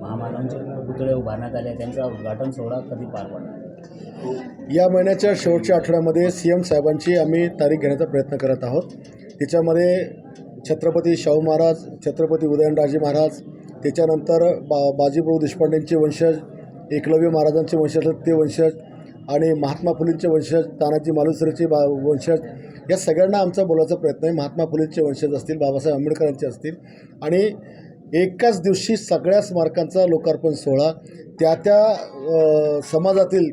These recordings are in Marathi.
महामानवांचे पुतळे उभारण्यात आले त्यांचा उद्घाटन सोहळा कधी पार पडणार? या महिन्याच्या शेवटच्या आठवड्यामध्ये सी एम साहेबांची आम्ही तारीख घेण्याचा प्रयत्न करत आहोत. त्याच्यामध्ये छत्रपती शाहू महाराज छत्रपती उदयनराजे महाराज त्याच्यानंतर बा बाजीप्रभू देशपांडेंचे वंशज एकलव्य महाराजांचे वंशज ते वंशज आणि महात्मा फुलेंचे वंशज तानाजी मालुसरेचे बा वंशज या सगळ्यांना आमचा बोलायचा प्रयत्न आहे. महात्मा फुलेंचे वंशज असतील बाबासाहेब आंबेडकरांचे असतील आणि एकाच दिवशी सगळ्या स्मारकांचा लोकार्पण सोहळा त्या त्या समाजातील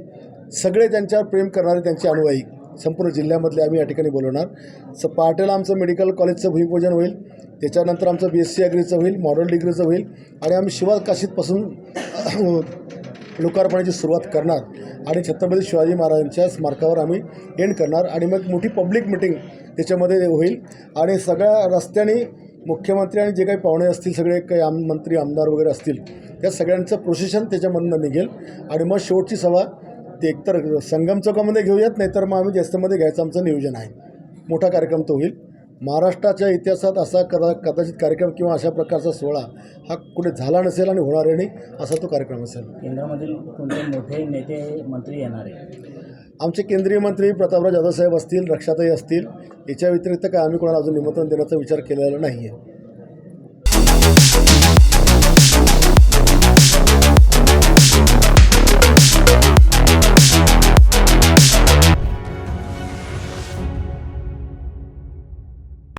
सगळे त्यांच्यावर प्रेम करणारे त्यांचे अनुयायी. संपूर्ण जिल्ह्यामधले आम्ही या ठिकाणी बोलवणार. स पहाटेला आमचं मेडिकल कॉलेजचं भूमिपूजन होईल. त्याच्यानंतर आमचं बी एस सी अग्रीचं होईल मॉडल डिग्रीचं होईल. आणि आम्ही शिवाज काशीतपासून लोकार्पणाची सुरुवात करणार. आणि छत्रपती शिवाजी महाराजांच्या स्मारकावर आम्ही एंड करणार. आणि मग मोठी पब्लिक मिटिंग त्याच्यामध्ये होईल. आणि सगळ्या रस्त्याने मुख्यमंत्री आणि जे काही पाहुणे असतील सगळे काही आम मंत्री आमदार वगैरे असतील त्या सगळ्यांचं प्रोसेशन त्याच्यामधनं निघेल. आणि मग शेवटची सभा ते एकतर संगम चौकामध्ये घेऊयात नाहीतर मग आम्ही जास्तमध्ये घ्यायचं आमचं नियोजन आहे. मोठा कार्यक्रम तो होईल. महाराष्ट्राच्या इतिहासात असा कदा कदाचित कार्यक्रम किंवा अशा प्रकारचा सोहळा हा कुठे झाला नसेल आणि होणार नाही असा तो कार्यक्रम असेल. केंद्रामधील कोणते मोठे नेते मंत्री येणार आहे आमचे केंद्रीय मंत्री प्रतापराव जाधव साहेब असतील रक्षाताई असतील याच्या व्यतिरिक्त काय आम्ही कोणाला अजून निमंत्रण देण्याचा विचार केलेला नाही आहे